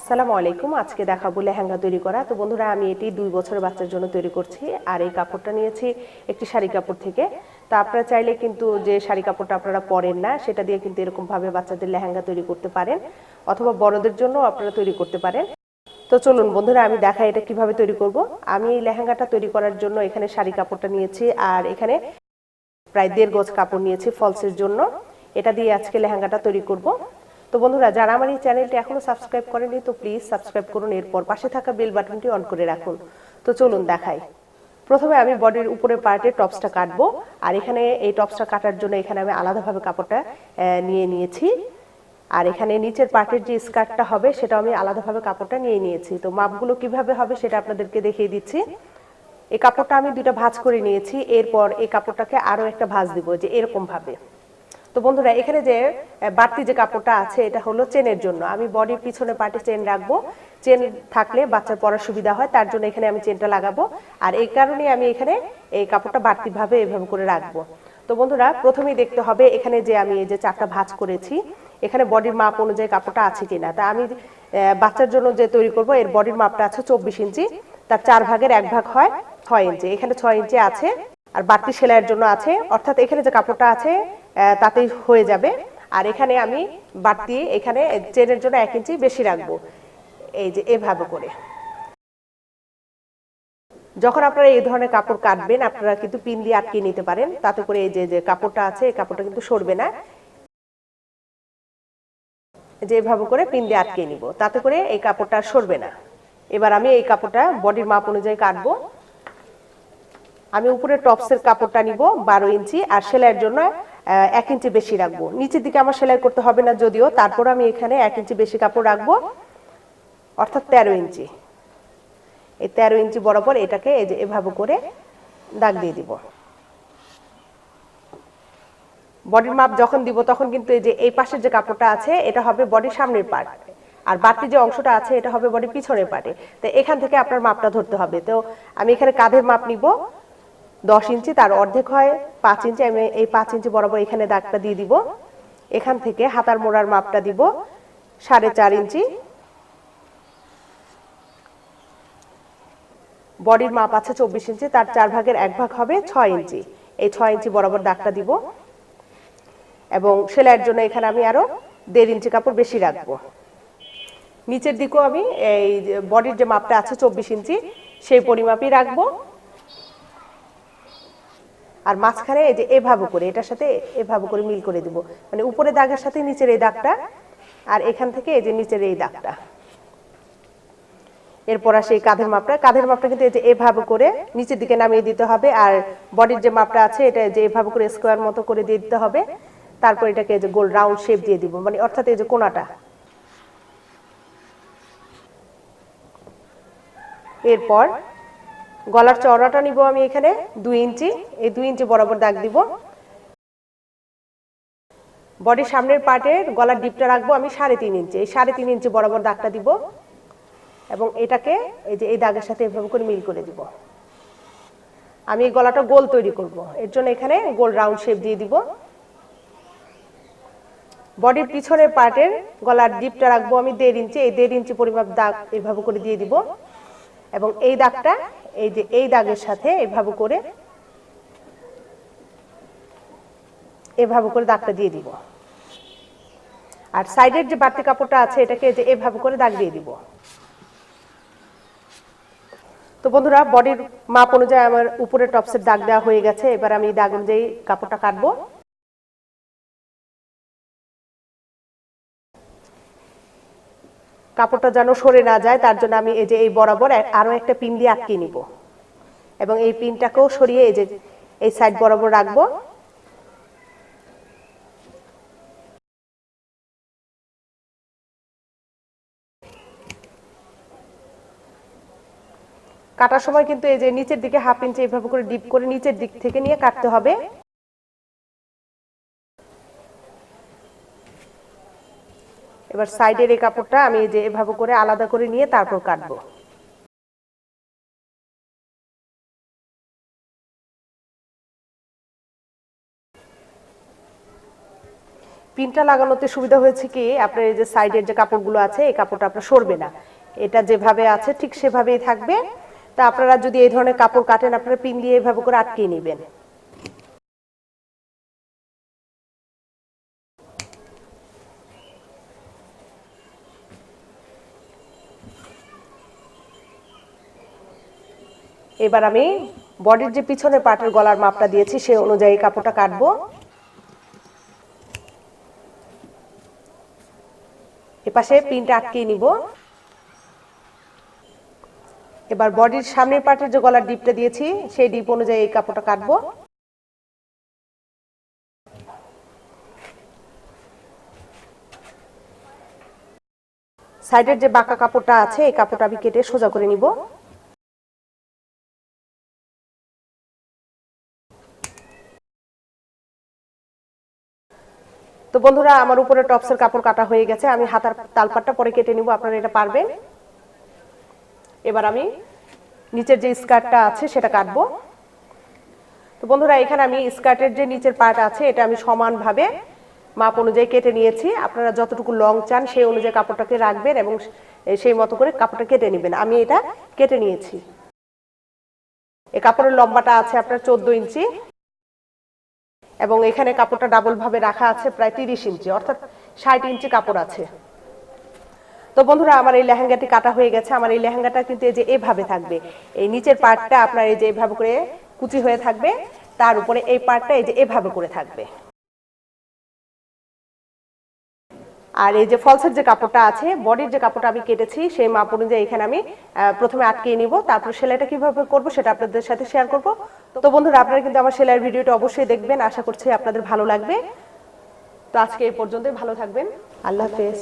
আসসালামু আলাইকুম। আজকে দেখাবো লেহেঙ্গা তৈরি করা। তো বন্ধুরা, আমি এটি দুই বছরের বাচ্চার জন্য তৈরি করছি আর এই কাপড়টা নিয়েছি একটি শাড়ি কাপড় থেকে। তা আপনারা চাইলে কিন্তু যে শাড়ি কাপড়টা আপনারা পরেন না, সেটা দিয়ে কিন্তু এরকমভাবে বাচ্চাদের লেহেঙ্গা তৈরি করতে পারেন অথবা বড়দের জন্য আপনারা তৈরি করতে পারেন। তো চলুন বন্ধুরা, আমি দেখাই এটা কীভাবে তৈরি করব। আমি এই লেহেঙ্গাটা তৈরি করার জন্য এখানে শাড়ি কাপড়টা নিয়েছি আর এখানে প্রায় দেড় গজ কাপড় নিয়েছি ফলসের জন্য। এটা দিয়ে আজকে লেহেঙ্গাটা তৈরি করব। তো বন্ধুরা, যারা আমার এই চ্যানেলটি এখনও সাবস্ক্রাইব করেনি তো প্লিজ সাবস্ক্রাইব করুন। এরপর পাশে থাকা বেল বাটনটি অন করে রাখুন। তো চলুন দেখাই। প্রথমে আমি বডির উপরে পার্টে টপসটা কাটবো। আর এখানে এই টপসটা কাটার জন্য এখানে আমি আলাদাভাবে কাপড়টা নিয়ে নিয়েছি। আর এখানে নিচের পার্টের যে স্কার্টটা হবে সেটা আমি আলাদাভাবে কাপড়টা নিয়ে নিয়েছি। তো মাপগুলো কীভাবে হবে সেটা আপনাদেরকে দেখিয়ে দিচ্ছি। এই কাপড়টা আমি দুইটা ভাঁজ করে নিয়েছি। এরপর এই কাপড়টাকে আরও একটা ভাঁজ দিব, যে এরকম ভাবে তো বন্ধুরা, এখানে যে বাড়তি যে কাপড়টা আছে, এটা হলো চেনের জন্য। আমি বডির পিছনে পার্টে চেন রাখব। চেন থাকলে বাচ্চার পড়ার সুবিধা হয়, তার জন্য এখানে আমি চেনটা লাগাবো। আর এই কারণে আমি এখানে এই কাপড়টা বাড়তি ভাবে এভাবে করে রাখব। তো বন্ধুরা, প্রথমেই দেখতে হবে এখানে যে আমি এই যে চারটা ভাঁজ করেছি, এখানে বডির মাপ অনুযায়ী কাপড়টা আছে কিনা। তা আমি বাচ্চার জন্য যে তৈরি করব, এর বডির মাপটা আছে চব্বিশ ইঞ্চি। তার চার ভাগের এক ভাগ হয় ছয় ইঞ্চি। এখানে ছয় ইঞ্চি আছে, আর বাড়তি সেলাইয়ের জন্য আছে। অর্থাৎ এখানে যে কাপড়টা আছে তাতেই হয়ে যাবে। আর এখানে আমি বাড়তি এখানে চেনের জন্য এক ইঞ্চি বেশি রাখব। এই যে এভাবে করে। যখন আপনারা এই ধরনের কাপড় কাটবেন, আপনারা কিন্তু পিন দিয়ে আটকে নিতে পারেন। তাতে করে এই যে কাপড়টা আছে, এই কাপড়টা কিন্তু সরবে না। যে এভাবে করে পিন দিয়ে আটকে নিব। তাতে করে এই কাপড়টা সরবে না। এবার আমি এই কাপড়টা বডির মাপ অনুযায়ী কাটবো। আমি উপরে টপসের কাপড়টা নিব বারো ইঞ্চি। আর সেলাইয়ের জন্য এক ইঞ্চি বেশি রাখব। নিচের দিকে আমার সেলাই করতে হবে না, যদিও। তারপর আমি এখানে এক ইঞ্চি বেশি কাপড় রাখব, অর্থাৎ তেরো ইঞ্চি। এই তেরো ইঞ্চি বরাবর এটাকে এই যে এভাবে করে দাগ দিয়ে দিব। বডির মাপ যখন দিব, তখন কিন্তু এই যে এই পাশের যে কাপড়টা আছে, এটা হবে বডির সামনের পার্ট। আর বাড়তি যে অংশটা আছে, এটা হবে বডির পিছনের পার্টে। তো এখান থেকে আপনার মাপটা ধরতে হবে। তো আমি এখানে কাঁধের মাপ নিব। দশ ইঞ্চি, তার অর্ধেক হয় পাঁচ ইঞ্চি। আমি এই পাঁচ ইঞ্চি বরাবর এখানে দাগটা দিয়ে দিব। এখান থেকে হাতার মোড়ার মাপটা দিব সাড়ে চার ইঞ্চি। বডির মাপ আছে চব্বিশ ইঞ্চি, তার চার ভাগের এক ভাগ হবে ছয় ইঞ্চি। এই ছয় ইঞ্চি বরাবর দাগটা দিব। এবং সেলাইয়ের জন্য এখানে আমি আরও দেড় ইঞ্চি কাপড় বেশি রাখব। নিচের দিকেও আমি এই বডির যে মাপটা আছে চব্বিশ ইঞ্চি, সেই পরিমাপই রাখব। আর মাঝখানে এই যে এভাবে করে, এটার সাথে এভাবে করে মিল করে দিব। মানে উপরে দাগের সাথে নিচের এই দাগটা, আর এখান থেকে এই যে নিচের এই দাগটা। এরপর আসে এই কাঁধের মাপটা। কাঁধের মাপটা কিন্তু এই যে এভাবে করে নিচের দিকে নামিয়ে দিতে হবে, আর বডির যে মাপটা আছে, এটা যে এভাবে করে স্কোয়ার মতো করে দিয়ে দিতে হবে। তারপর এটাকে যে গোল রাউন্ড শেপ দিয়ে দিব। মানে অর্থাৎ এই যে কোনাটা। এরপর গলার চওড়াটা নিব আমি এখানে দুই ইঞ্চি। এই দুই ইঞ্চি বরাবর দাগ দিব। বডির সামনের পার্টের গলার ডিপটা রাখব আমি সাড়ে তিন ইঞ্চি। এই সাড়ে তিন ইঞ্চি বরাবর দাগটা দিব এবং এটাকে এই যে এই দাগের সাথে এভাবে করে মিল করে দিব। আমি এই গলাটা গোল তৈরি করব। এর জন্য এখানে গোল রাউন্ড শেপ দিয়ে দিব। বডির পিছনের পার্টের গলার ডিপটা রাখব আমি দেড় ইঞ্চি। এই দেড় ইঞ্চি পরিমাপ দাগ এভাবে করে দিয়ে দিব। এবং এই দাগটা এই যে, এই দাগের সাথে এভাবে করে এভাবে করে দাগটা দিয়ে দিব। আর সাইডের যে বাড়তি কাপড়টা আছে, এটাকে যে এভাবে করে দাগ দিয়ে দিব। তো বন্ধুরা, বডির মাপ অনুযায়ী আমার উপরে টপসের দাগ দেওয়া হয়ে গেছে। এবার আমি দাগ অনুযায়ী কাপড়টা কাটবো। কাপড়টা যেন সরে না যায়, তার জন্য আমি এই যে এই বরাবর এক- আরও একটা পিন দিয়ে আটকে নিব। এবং এই পিনটাকেও সরিয়ে এই যে এই সাইড বরাবর রাখব। কাটার সময় কিন্তু এই যে নিচের দিকে হাফ ইঞ্চি এইভাবে করে ডিপ করে নিচের দিক থেকে নিয়ে কাটতে হবে। এবার সাইডের এই কাপড়টা আমি যে এভাবে করে আলাদা করে নিয়ে তারপর কাটবো। পিনটা লাগানোতে সুবিধা হয়েছে কি, আপনার এই যে সাইডের যে কাপড়গুলো আছে, এই কাপড়টা আপনার সরবে না। এটা যেভাবে আছে, ঠিক সেভাবেই থাকবে। তা আপনারা যদি এই ধরনের কাপড় কাটেন, আপনারা পিন দিয়ে এভাবে করে আটকিয়ে নেবেন। এবার আমি বডির যে পিছনের পাটের গলার মাপটা দিয়েছি সেই অনুযায়ী কাপড়টা কাটবো। এপাশে পিনটা আটকিয়ে নিব। এবার বডির সামনের পাটের যে গলার ডিপটা দিয়েছি, সেই ডিপ অনুযায়ী এই কাপড়টা কাটবো। সাইডের যে বাঁকা কাপড়টা আছে, এই কাপড়টা আমি কেটে সোজা করে নিব। তো বন্ধুরা, আমার উপরে টপসের কাপড় কাটা হয়ে গেছে। আমি হাতার তালপাটটা পরে কেটে নিব, আপনারা এটা পারবেন। এবার আমি নিচের যে স্কার্টটা আছে, সেটা কাটবো। তো বন্ধুরা, এখানে আমি স্কার্টের যে নিচের পার্ট আছে, এটা আমি সমানভাবে মাপ অনুযায়ী কেটে নিয়েছি। আপনারা যতটুকু লং চান, সেই অনুযায়ী কাপড়টাকে রাখবেন এবং সেই মতো করে কাপড়টা কেটে নেবেন। আমি এটা কেটে নিয়েছি। এই কাপড়ের লম্বাটা আছে আপনার চোদ্দ ইঞ্চি। এবং এখানে কাপড়টা ডাবল ভাবে রাখা আছে প্রায় তিরিশ ইঞ্চি, অর্থাৎ ষাট ইঞ্চি কাপড় আছে। তো বন্ধুরা, আমার এই লেহেঙ্গাটি কাটা হয়ে গেছে। আমার এই লেহেঙ্গাটা কিন্তু এই যে এভাবে থাকবে, এই নিচের পার্টটা আপনার এই যে এভাবে করে কুচি হয়ে থাকবে, তার উপরে এই পার্টটা এই যে এভাবে করে থাকবে। আর এই যে ফলসের যে কাপড়টা আছে, বডির যে কাপড়টা আমি কেটেছি, সেই মাপ অনুযায়ী এখানে আমি প্রথমে আটকিয়ে নিব, তারপর সেলাইটা কীভাবে করব সেটা আপনাদের সাথে শেয়ার করব। তো বন্ধুরা, আপনারা কিন্তু আমার সেলাইয়ের ভিডিওটা অবশ্যই দেখবেন। আশা করছি আপনাদের ভালো লাগবে। তো আজকে এই পর্যন্তই, ভালো থাকবেন। আল্লাহ হাফেজ।